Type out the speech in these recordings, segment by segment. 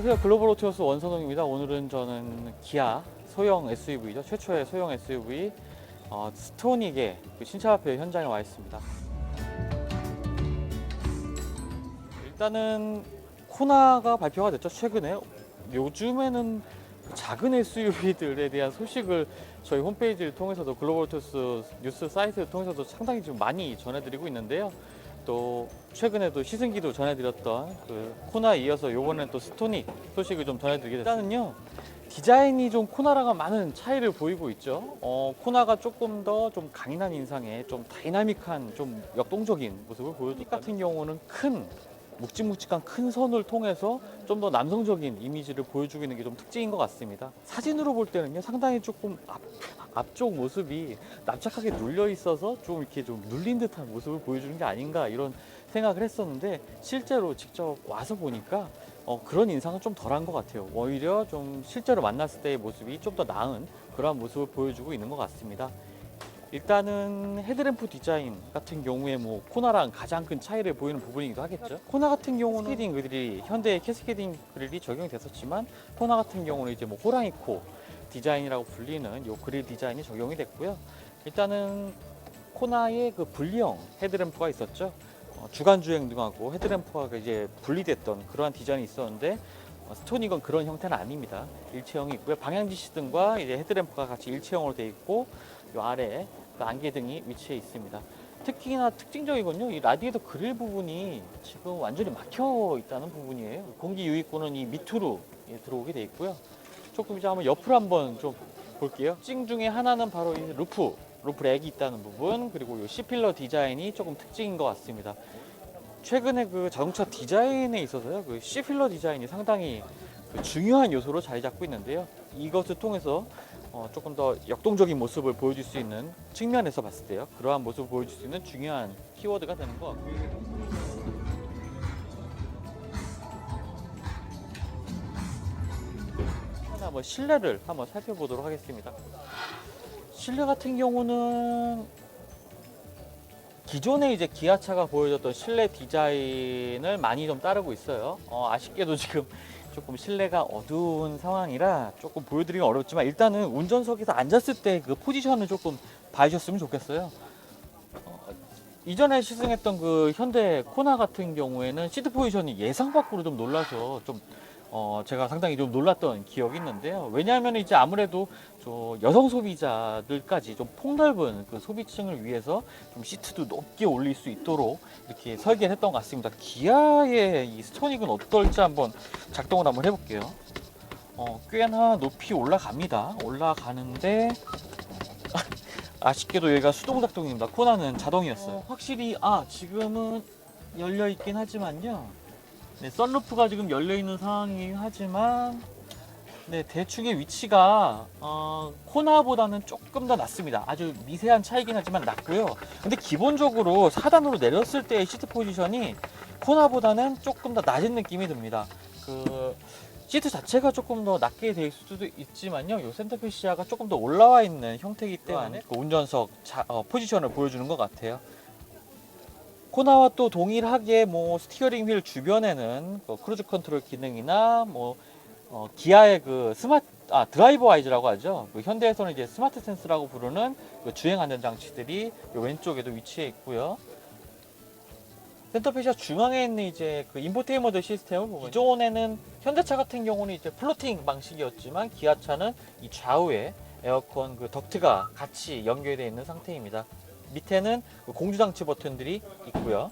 안녕하세요. 글로벌 오토스 원선홍입니다. 오늘은 저는 기아 소형 SUV죠. 최초의 소형 SUV 어, 스토닉의 그 신차 발표 현장에 와 있습니다. 일단은 코나가 발표가 됐죠. 최근에 요즘에는 그 작은 SUV들에 대한 소식을 저희 홈페이지를 통해서도 글로벌 오토스 뉴스 사이트를 통해서도 상당히 좀 많이 전해드리고 있는데요. 또 최근에도 시승기도 전해드렸던 그 코나 이어서 요번엔 또 스토닉 소식을 좀 전해드리게. 일단은요 디자인이 좀 코나랑은 많은 차이를 보이고 있죠. 어, 코나가 조금 더 좀 강인한 인상에 좀 다이나믹한 좀 역동적인 모습을 보여주니 같은 경우는 큰 묵직묵직한 큰 선을 통해서 좀 더 남성적인 이미지를 보여주고 있는 게 좀 특징인 것 같습니다. 사진으로 볼 때는요 상당히 조금 앞, 앞쪽 모습이 납작하게 눌려 있어서 좀 이렇게 좀 눌린 듯한 모습을 보여주는 게 아닌가 이런 생각을 했었는데 실제로 직접 와서 보니까 어, 그런 인상은 좀 덜한 것 같아요. 오히려 좀 실제로 만났을 때의 모습이 좀 더 나은 그러한 모습을 보여주고 있는 것 같습니다. 일단은 헤드램프 디자인 같은 경우에 뭐 코나랑 가장 큰 차이를 보이는 부분이기도 하겠죠. 코나 같은 경우는 캐스케딩 그릴이 현대의 캐스케딩 그릴이 적용이 됐었지만 코나 같은 경우는 이제 뭐 호랑이 코 디자인이라고 불리는 요 그릴 디자인이 적용이 됐고요. 일단은 코나의 그 분리형 헤드램프가 있었죠. 어, 주간 주행 등하고 헤드램프가 이제 분리됐던 그러한 디자인이 있었는데 어, 스토닉은 그런 형태는 아닙니다. 일체형이 있고요. 방향 지 시 등과 이제 헤드램프가 같이 일체형으로 되어 있고 요 아래에 그 안개등이 위치해 있습니다. 특히나 특징적이군요. 이 라디에이터 그릴 부분이 지금 완전히 막혀 있다는 부분이에요. 공기 유입구는 이 밑으로 예, 들어오게 돼 있고요. 조금 이제 한번 옆으로 한번 좀 볼게요. 특징 중에 하나는 바로 이 루프, 루프 렉이 있다는 부분 그리고 이 C필러 디자인이 조금 특징인 것 같습니다. 최근에 그 자동차 디자인에 있어서요, 그 C필러 디자인이 상당히 그 중요한 요소로 자리 잡고 있는데요. 이것을 통해서 어, 조금 더 역동적인 모습을 보여줄 수 있는 측면에서 봤을 때요. 그러한 모습을 보여줄 수 있는 중요한 키워드가 되는 것 같고요. 뭐 실내를 한번 살펴보도록 하겠습니다. 실내 같은 경우는 기존에 이제 기아차가 보여줬던 실내 디자인을 많이 좀 따르고 있어요. 어, 아쉽게도 지금 조금 실내가 어두운 상황이라 조금 보여드리기 어렵지만 일단은 운전석에서 앉았을 때 그 포지션을 조금 봐주셨으면 좋겠어요. 어, 이전에 시승했던 그 현대 코나 같은 경우에는 시트 포지션이 예상 밖으로 좀 놀라서 좀 어, 제가 상당히 좀 놀랐던 기억이 있는데요. 왜냐하면 이제 아무래도 저 여성 소비자들까지 좀 폭넓은 그 소비층을 위해서 좀 시트도 높게 올릴 수 있도록 이렇게 설계를 했던 것 같습니다. 기아의 이 스토닉은 어떨지 한번 작동을 한번 해볼게요. 어, 꽤나 높이 올라갑니다. 올라가는데 아쉽게도 얘가 수동 작동입니다. 코나는 자동이었어요. 어, 확실히 아 지금은 열려 있긴 하지만요. 네, 썬루프가 지금 열려 있는 상황이긴 하지만 네, 대충의 위치가 어, 코나보다는 조금 더 낮습니다. 아주 미세한 차이긴 하지만 낮고요. 근데 기본적으로 사단으로 내렸을 때의 시트 포지션이 코나보다는 조금 더 낮은 느낌이 듭니다. 그 시트 자체가 조금 더 낮게 돼 있을 수도 있지만요. 요 센터피시아가 조금 더 올라와 있는 형태이기 때문에 그 운전석 자- 어, 포지션을 보여주는 것 같아요. 코나와 또 동일하게 뭐 스티어링 휠 주변에는 그 크루즈 컨트롤 기능이나 뭐 어, 기아의 그 스마트 아 드라이버 아이즈라고 하죠. 그 현대에서는 이제 스마트 센스라고 부르는 그 주행 안전 장치들이 요 왼쪽에도 위치해 있고요. 센터페시아 중앙에 있는 이제 그 인포테인먼트 시스템을 보면 기존에는 현대차 같은 경우는 이제 플로팅 방식이었지만 기아차는 이 좌우에 에어컨 그 덕트가 같이 연결되어 있는 상태입니다. 밑에는 그 공주장치 버튼들이 있고요.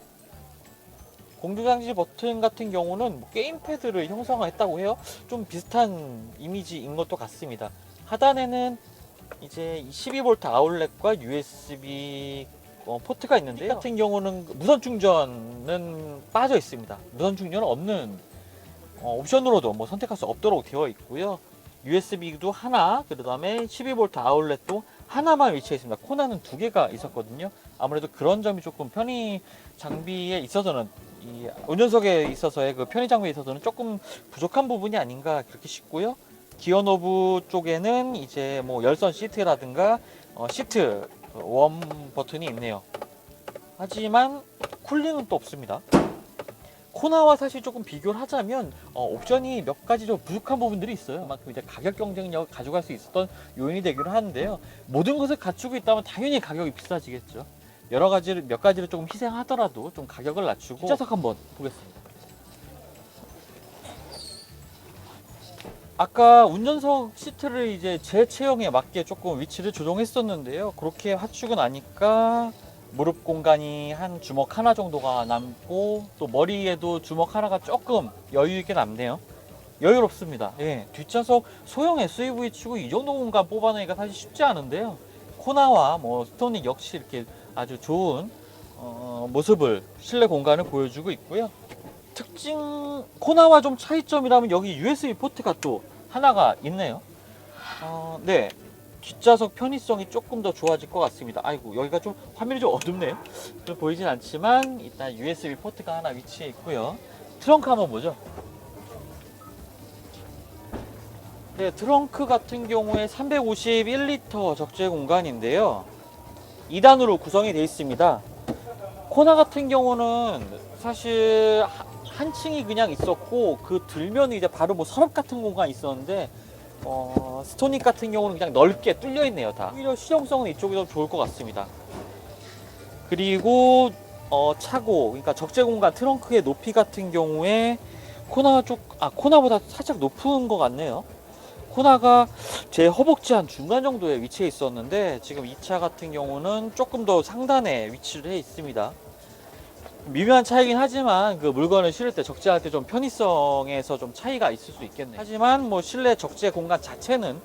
공주장치 버튼 같은 경우는 뭐 게임패드를 형성했다고 해요. 좀 비슷한 이미지인 것도 같습니다. 하단에는 이제 12V 아울렛과 USB 어, 포트가 있는데 이 같은 경우는 무선 충전은 빠져 있습니다. 무선 충전은 없는 어, 옵션으로도 뭐 선택할 수 없도록 되어 있고요. USB도 하나, 그 다음에 12V 아울렛도 하나만 위치해 있습니다. 코나는 두 개가 있었거든요. 아무래도 그런 점이 조금 편의 장비에 있어서는 이 운전석에 있어서의 그 편의 장비에 있어서는 조금 부족한 부분이 아닌가 그렇게 싶고요. 기어 노브 쪽에는 이제 뭐 열선 시트라든가 어, 시트 웜 버튼이 있네요. 하지만 쿨링은 또 없습니다. 코나와 사실 조금 비교를 하자면 어, 옵션이 몇 가지 좀 부족한 부분들이 있어요. 그만큼 이제 가격 경쟁력을 가져갈 수 있었던 요인이 되기도 하는데요. 모든 것을 갖추고 있다면 당연히 가격이 비싸지겠죠. 여러 가지를 몇 가지를 조금 희생하더라도 좀 가격을 낮추고 뒷좌석 한번 보겠습니다. 아까 운전석 시트를 이제 제 체형에 맞게 조금 위치를 조정했었는데요. 그렇게 갖추고 나니까 무릎 공간이 한 주먹 하나 정도가 남고 또 머리에도 주먹 하나가 조금 여유 있게 남네요. 여유롭습니다. 예, 뒷좌석 소형 SUV 치고 이 정도 공간 뽑아내기가 사실 쉽지 않은데요. 코나와 뭐 스토닉 역시 이렇게 아주 좋은 어, 모습을 실내 공간을 보여주고 있고요. 특징 코나와 좀 차이점이라면 여기 USB 포트가 또 하나가 있네요. 어, 네. 뒷좌석 편의성이 조금 더 좋아질 것 같습니다. 아이고 여기가 좀 화면이 좀 어둡네요. 좀 보이진 않지만 일단 USB 포트가 하나 위치해 있고요. 트렁크 한번 보죠. 네, 트렁크 같은 경우에 351리터 적재 공간인데요. 2단으로 구성이 되어 있습니다. 코나 같은 경우는 사실 하- 한 층이 그냥 있었고 그 들면 이제 바로 뭐 서랍 같은 공간이 있었는데 어, 스토닉 같은 경우는 그냥 넓게 뚫려 있네요 다. 오히려 실용성은 이쪽이 더 좋을 것 같습니다. 그리고 어, 차고 그러니까 적재 공간 트렁크의 높이 같은 경우에 코나 쪽, 아 코나보다 살짝 높은 것 같네요. 코나가 제 허벅지 한 중간 정도에 위치해 있었는데 지금 이 차 같은 경우는 조금 더 상단에 위치를 해 있습니다. 미묘한 차이긴 하지만 그 물건을 실을 때 적재할 때 좀 편의성에서 좀 차이가 있을 수 있겠네요. 하지만 뭐 실내 적재 공간 자체는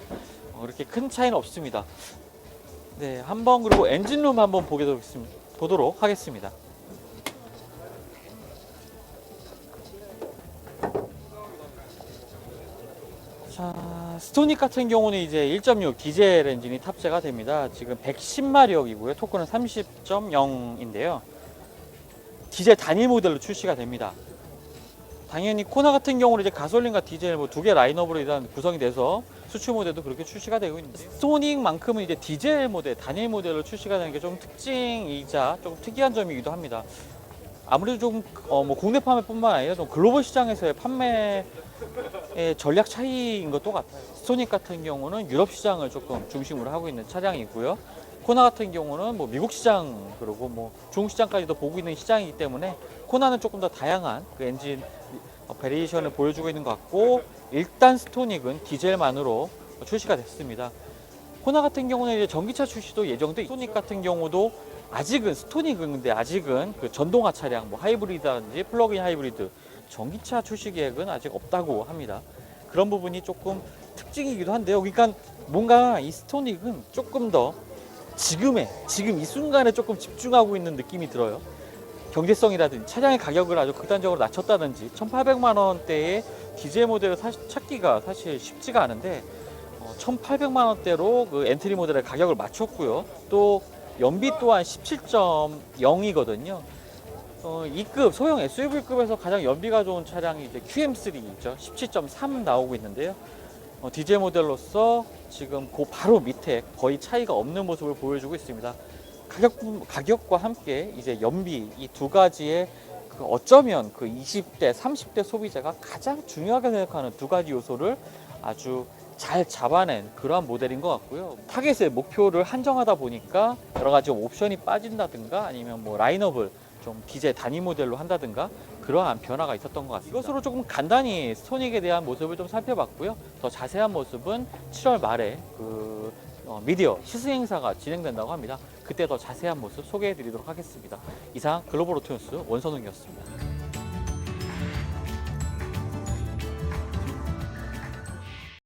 어, 그렇게 큰 차이는 없습니다. 네, 한번 그리고 엔진룸 한번 되겠습니다. 보도록 하겠습니다. 자, 스토닉 같은 경우는 이제 1.6 디젤 엔진이 탑재가 됩니다. 지금 110마력이고요. 토크는 30.0인데요. 디젤 단일 모델로 출시가 됩니다. 당연히 코나 같은 경우는 이제 가솔린과 디젤 뭐 두 개 라인업으로 일단 구성이 돼서 수출 모델도 그렇게 출시가 되고 있는데 스토닉만큼은 이제 디젤 모델 단일 모델로 출시가 되는 게 좀 특징이자 좀 특이한 점이기도 합니다. 아무래도 좀 어, 뭐 국내 판매뿐만 아니라 좀 글로벌 시장에서의 판매의 전략 차이인 것도 같아요. 스토닉 같은 경우는 유럽 시장을 조금 중심으로 하고 있는 차량이고요. 코나 같은 경우는 뭐 미국 시장 그리고 뭐 중국 시장까지도 보고 있는 시장이기 때문에 코나는 조금 더 다양한 그 엔진 어, 베리에이션을 보여주고 있는 것 같고 일단 스토닉은 디젤만으로 출시가 됐습니다. 코나 같은 경우는 이제 전기차 출시도 예정돼 스토닉 같은 경우도 아직은 스토닉은 근데 아직은 그 전동화 차량 뭐 하이브리드라든지 플러그인 하이브리드 전기차 출시 계획은 아직 없다고 합니다. 그런 부분이 조금 특징이기도 한데요. 그러니까 뭔가 이 스토닉은 조금 더 지금의 지금 이 순간에 조금 집중하고 있는 느낌이 들어요. 경제성이라든지 차량의 가격을 아주 극단적으로 낮췄다든지 1,800만 원대의 디젤 모델을 사- 찾기가 사실 쉽지가 않은데 어, 1,800만 원대로 그 엔트리 모델의 가격을 맞췄고요. 또 연비 또한 17.0이거든요. 어, 2급 소형 SUV급에서 가장 연비가 좋은 차량이 이제 QM3죠. 17.3 나오고 있는데요. 어, 디젤 모델로서 지금 그 바로 밑에 거의 차이가 없는 모습을 보여주고 있습니다. 가격 가격과 함께 이제 연비 이 두 가지의 그 어쩌면 그 20대 30대 소비자가 가장 중요하게 생각하는 두 가지 요소를 아주 잘 잡아낸 그러한 모델인 것 같고요. 타겟의 목표를 한정하다 보니까 여러 가지 옵션이 빠진다든가 아니면 뭐 라인업을 좀 디젤 단위 모델로 한다든가 그러한 변화가 있었던 것 같습니다. 이것으로 조금 간단히 스토닉에 대한 모습을 좀 살펴봤고요. 더 자세한 모습은 7월 말에 그 어, 미디어 시승 행사가 진행된다고 합니다. 그때 더 자세한 모습 소개해 드리도록 하겠습니다. 이상 글로벌 오토뉴스 원선웅이었습니다.